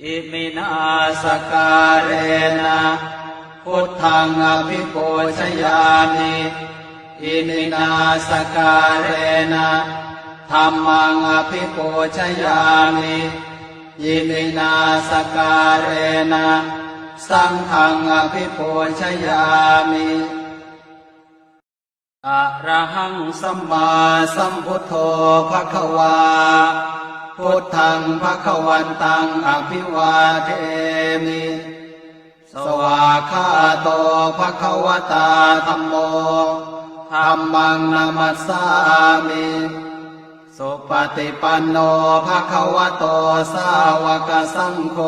อิมินาสการเรนะพุทธังอภิปูชยามิอิมินาสการเรนะธรรมังอภิปูชยามิอิมินาสการเรนะสังฆังอภิปูชยามิอะระหังสัมมาสัมพุทโธภะคะวา พุทธังภะควันตังอภิวาเทมิสวาคาโตภะคะวตาธัมโมธัมมังนามัสสามิสุปฏิปันโนภะคะวะโตสาวกสังโฆ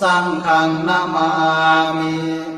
สังฆังนามามิ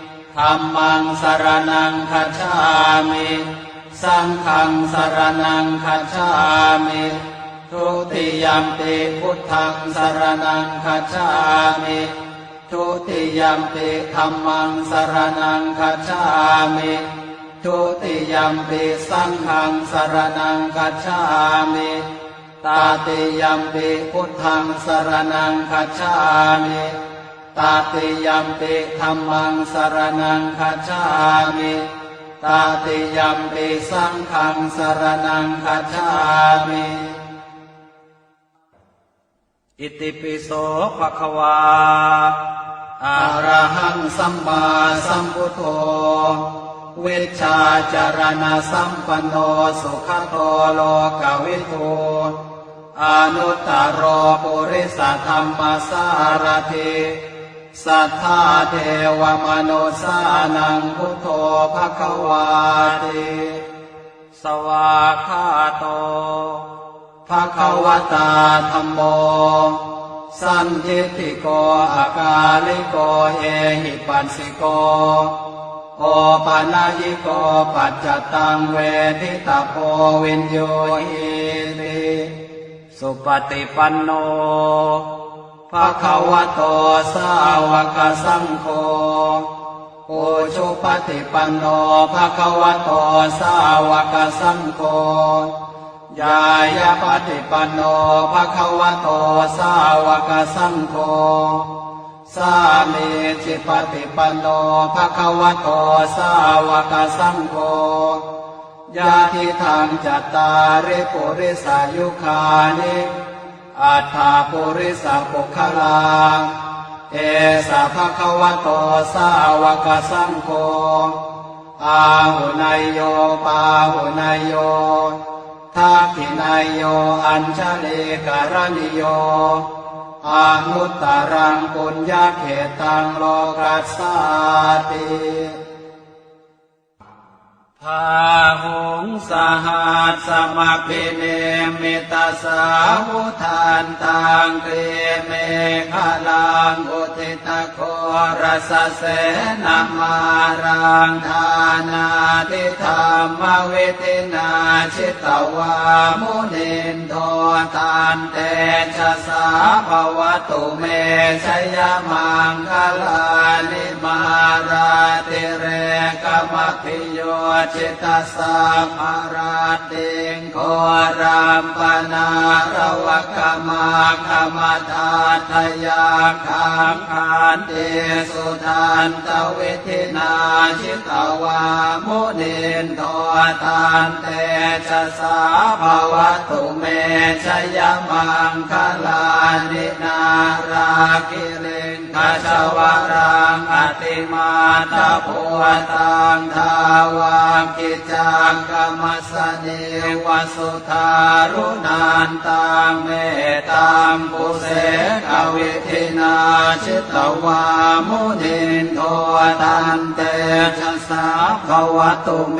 ธัมมังสรนังคัจฉามิสังฆังสรนังคัจฉามิทุติยมปิพุทธังสรนังคัจฉามิทุติยมปิธัมมังสรนังคัจฉามิทุติยมปิสังฆังสรนังคัจฉามิตาติยัมปิพุทธังสรนังคัจฉามิ ตาติยัมปิธรรมังสรนังคัจฉามิตาติยัมปิสังฆังสรนังคัจฉามิอิติปิโสภะคะวาอะระหังสัมมาสัมพุทโธ เวชชาจารณะสัมปันโนสุขโตโลกวิทูอนุตตรโปุริสธรรมสารถิ สัทธาเทวมโนสานังพุทโธภควาติสวาคาโตภควตาธัมโม สันทิติโกอากาลิโกเอหิปัสสิโกโอปานายิโกปัจจตังเวทิตาโพวินโยหิติสุปฏิปันโน ภะคะวะโตสาวกสังโฆปุชุปฏิปันโนภะคะวะโตสาวกสังโฆยายาปฏิปันโนภะคะวะโตสาวกสังโฆสามีจิปฏิปันโนภะคะวะโตสาวกสังโฆยาทิทางจัตตาริปุริสายุคานิ อัฏฐาปุริสาปุคลาเอสะภะคะวะโตสาวกสังโฆอาหุนายโยปาหุนายโยทักขินายโยอัญชเลการณิโยอานุตตรังปุญญาเขตังโลกัสสาติ พาหงสหัสสมัคพิเนมิตาสาวุทานตังเกเมฆลังอุทิตโครสเสนามารังทานาทิธรรมเวทินาชิตวามุนินโทตานเตชะสาภวตุเมชยมังคลานิมาราติเรกมัคิโยจิตสามาราติงโครามปนาระวกมาคมตาทยาคังคานเตสุทานตเวทินาชิตวามุนินโททานเตชะสาภวตุเมชยมังคลานินาราคิริงคชวรังอติมาตาภวตังทาวังกิจังกรรมสเนวสุทารุนันตังเมตัมปุเสกวิทินาชิตวามุนินโทตันเตชะสาภวตุเม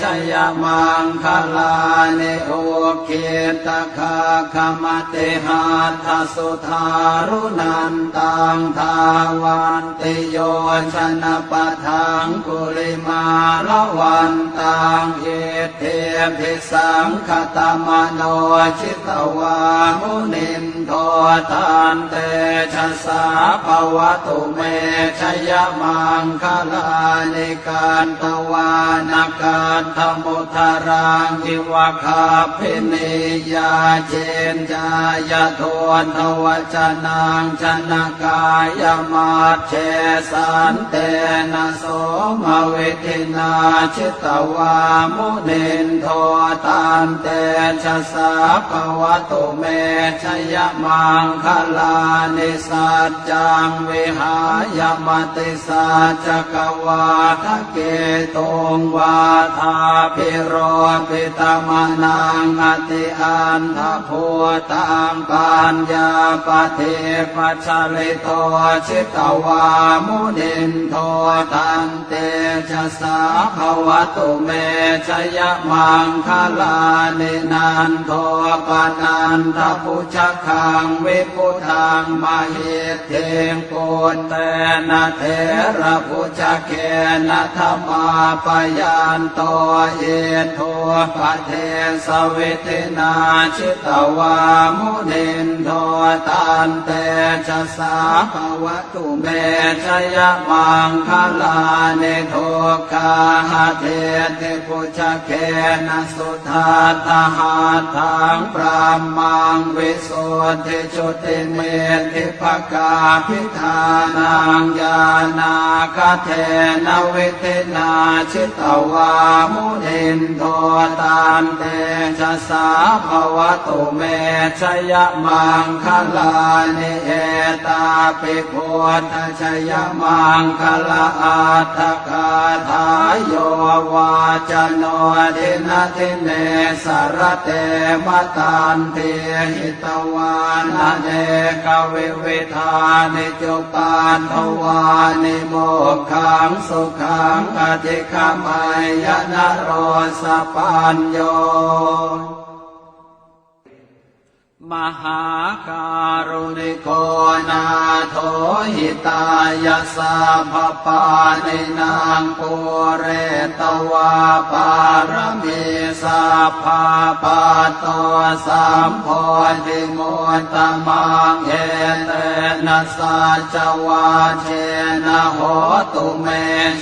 ชยมังคลานิโอเกตคาคมเตหาทสุธารุนันตังทาวันติโยชนะปะทังกุลิมาละวันตังเอเทพิสังคตมโนชิตวามุนินโททานเตชะสาภวตุเมชยมังคลานิการตวานาการธมุทารังอิวะคาพินิยาเจนจายโทนทวจนังชนะกายยมาเชสันเตนะโสมเวทินาชิตวามุนินโทตานเตชะสาภวตุเมชยมังคลานิสัจจังวิหายมติสัจกวาทะเกตุงวาทาพิโรปิตมนังอติอันทภูตังปัญญาปเทปัจฉริโตชิตวามุนินโทตันเต ชะสาภวตุเมชยมังคลานินันโทปนันทพุชคังวิพุทังมาหิตเทงปุตเตนะเทระพุชเกนะธรรมาปยันโตเอโทปะเทสวิทินาชิตวามุนินโทตันเตชะสาภวตุเมชยมังคลาเนโทกาหะเทติพุชเกนะสุทาตหาทังปรามังวิสุทธิจุติเมธิภกาพิธานังญานาคเทนวิเทนาชิตวามุนินโทตานเตชะสาภวตุเมชยมังคลานิเอตาปิพุทธชยมังคลาอัตถกาทายโยวาจโนทินาทิเนสารเตมตันเทหิตวานาเนกวิวิธานิจุปานทวานิโมกขังสุขังอธิคมายนโรสปัญโย มหาการุณิโกนาโทหิตายาสาภปานินางปุเรตวาปารมีสัพพาปาโตสามโพธิมุตตมังเอเต นะสัจวาเชนะโหตุเม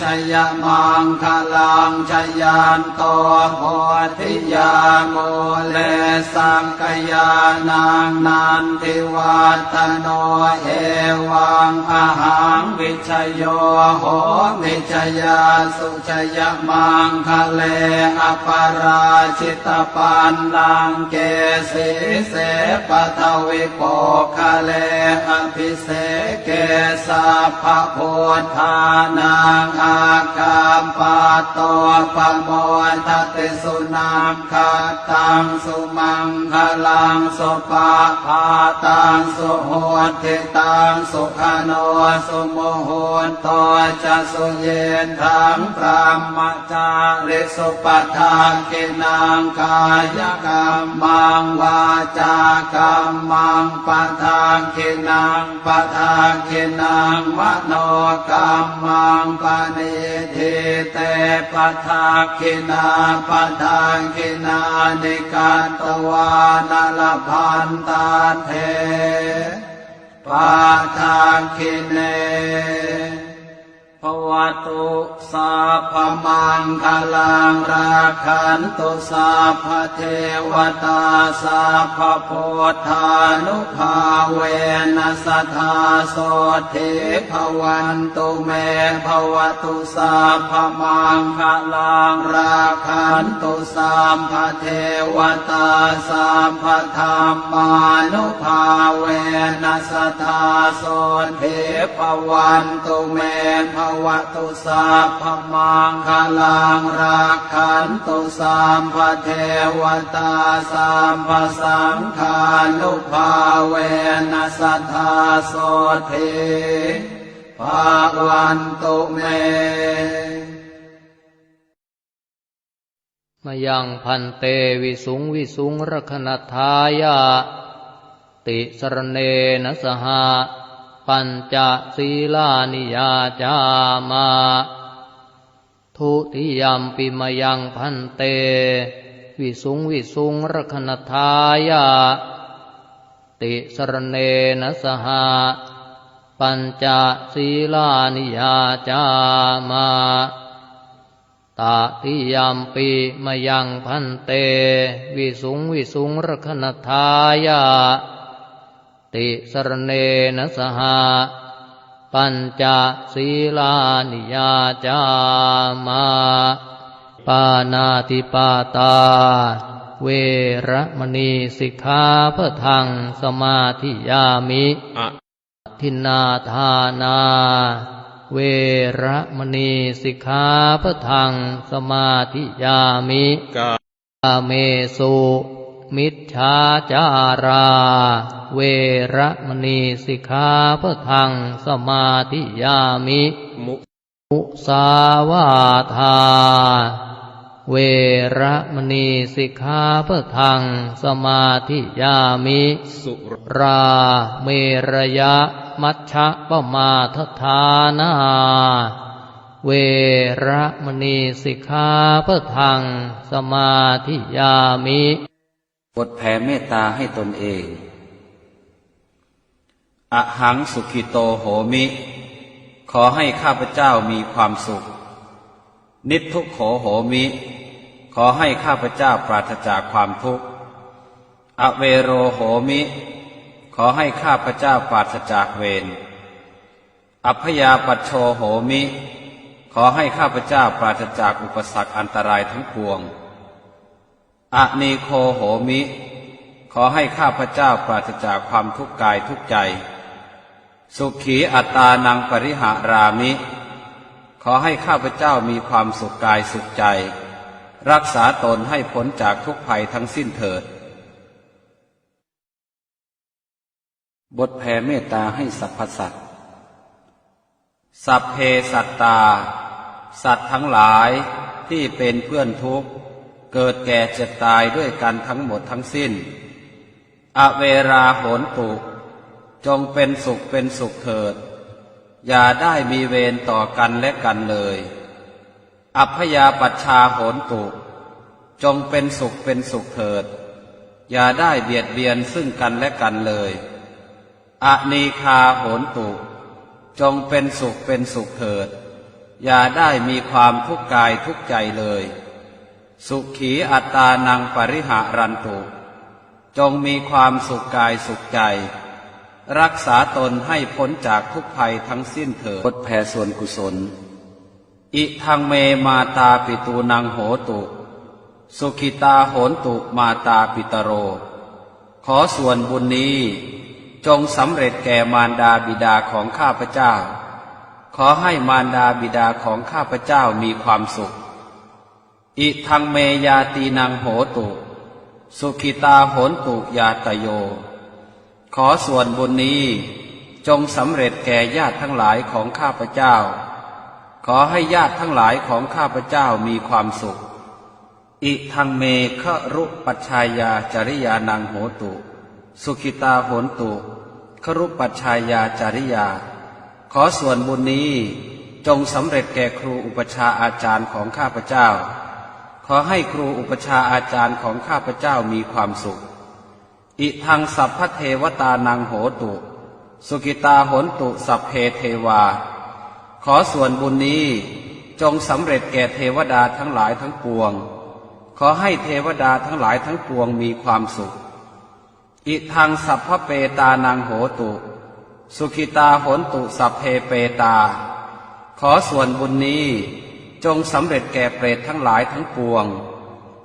ชยมังคลังชยันโตโพธิยาโมเลสังกยานังนันทิวัตโนเอวังอาหังวิชโยโหมิชยาสุชยมังคะเลอปาราชิตปันลังเกสีเสปะทวิโปคะเลอภิเสเกสัพพโพธานังอากามปาโตปโมทติสุนังคาตังสุมังคลังสุปาภาตังสุโหติตังสุขโนสุโมโหนตจะสุเยนทังพรหมจาริสุปทานกินังกายกรรมังวาจากรรมังปทานกินังปทานกินังมโนกรรมังปณิทิเตปทานกินาปทานกินานิการตวานลพันตาเทปาทานคิเน ภวตุสัพมังคลังราคันตุสัพเทวตาสัพพพุทธานุภาเวนัสธาโสทิภวันตุเมภวตุสัพมังคลังราคันตุสัพเทวตาสัพธรรมานุภาเวนัสธาโสทิภวันตุเมภวตุสัพมังคลังรักขันตุสัมภเทวตาสัมภสังฆานุภาเวนัสธาโสทิภาวันตุเมมายังพันเตวิสุงวิสุงรคณทายาติสรเนนสหะ ปัญจศีลานิยาจามาทุติยมปิมายังพันเต วิสุงวิสุงรคณทายาติสรเนนะสหะปัญจศีลานิยาจามาตาทิยามปีมายังพันเต วิสุงวิสุงรคณทายา ติสรเนนะสหะปัญจศีลานิยาจามาปานาติปาตา เวระมณีสิกขาพะทังสมาธิยามิอะทินนาทานา เวระมณีสิกขาพะทังสมาธิยามิกากาเมสุ มิจฉาจารา เวรมณีสิกขาพะทังสมาธิยามิมุมสาวาทา เวระมณีสิกขาพะทังสมาธิยามิสุราเมรยะมัชฌะปมาทฐานาเวระมณีสิกขาพะทังสมาธิยามิ บทแผ่เมตตาให้ตนเอง อหังสุขิโตโหมิ ขอให้ข้าพเจ้ามีความสุข นิทุกโขโหมิ ขอให้ข้าพเจ้าปราศจากความทุกข์ อเวโรโหมิ ขอให้ข้าพเจ้าปราศจากเวร อัพยาปัชโชโหมิ ขอให้ข้าพเจ้าปราศจากอุปสรรคอันตรายทั้งปวง อะนีโคโหมิ ขอให้ข้าพเจ้าปราศจากความทุกข์กายทุกใจ สุขีอัตตานังปริหารามิ ขอให้ข้าพเจ้ามีความสุขกายสุขใจ รักษาตนให้พ้นจากทุกภัยทั้งสิ้นเถิด บทแผ่เมตตาให้สรรพสัตว์สัพเพสัตตา สัตว์ทั้งหลายที่เป็นเพื่อนทุกข์ เกิดแก่เจ็บตายด้วยกันทั้งหมดทั้งสิ้น อเวราโหนตุ จงเป็นสุขเป็นสุขเถิด อย่าได้มีเวรต่อกันและกันเลย อัพยาปัชชาโหนตุ จงเป็นสุขเป็นสุขเถิด อย่าได้เบียดเบียนซึ่งกันและกันเลยอนีคาโหนตุ จงเป็นสุขเป็นสุขเถิด อย่าได้มีความทุกข์กายทุกข์ใจเลย สุขีอัตานังปริหารันตุ จงมีความสุขกายสุขใจ รักษาตนให้พ้นจากทุกภัยทั้งสิ้นเถิดพดแผ่ส่วนกุศล อิทังเมมาตาปิตูนังโหตุ สุขิตาโหนตุมาตาปิตโร ขอส่วนบุญนี้จงสำเร็จแก่มารดาบิดาของข้าพเจ้า ขอให้มารดาบิดาของข้าพเจ้ามีความสุข อิทังเมยาตีนังโหตุ สุขิตาโหนตุยาตโย ขอส่วนบุญนี้จงสำเร็จแก่ญาติทั้งหลายของข้าพเจ้า ขอให้ญาติทั้งหลายของข้าพเจ้ามีความสุข อิทังเมฆรุปัชชายาจริยานังโหตุ สุขิตาโหนตุครุปัชชายาจริยา ขอส่วนบุญนี้จงสำเร็จแก่ครูอุปชาอาจารย์ของข้าพเจ้า ขอให้ครูอุปชาอาจารย์ของข้าพเจ้ามีความสุข อิทังสัพพเทวตานังโหตุ สุกิตาโหนตุสัพเพเทวา ขอส่วนบุญนี้จงสำเร็จแก่เทวดาทั้งหลายทั้งปวง ขอให้เทวดาทั้งหลายทั้งปวงมีความสุข อิทังสัพพเปตานังโหตุ สุขิตาโหนตุสัพเพเปตา ขอส่วนบุญนี้ จงสำเร็จแก่เปรตทั้งหลายทั้งปวง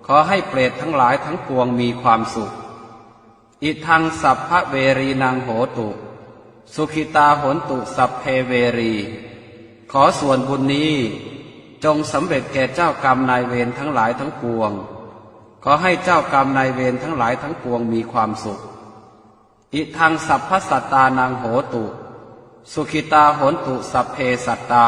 ขอให้เปรตทั้งหลายทั้งปวงมีความสุข อิทังสัพพะเวรีนังโหตุ สุขิตาโหนตุสัพเพเวรี ขอส่วนบุญนี้ จงสำเร็จแก่เจ้ากรรมนายเวรทั้งหลายทั้งปวง ขอให้เจ้ากรรมนายเวรทั้งหลายทั้งปวงมีความสุข อิทังสัพพสัตตานังโหตุ สุขิตาโหนตุสัพเพสัตตา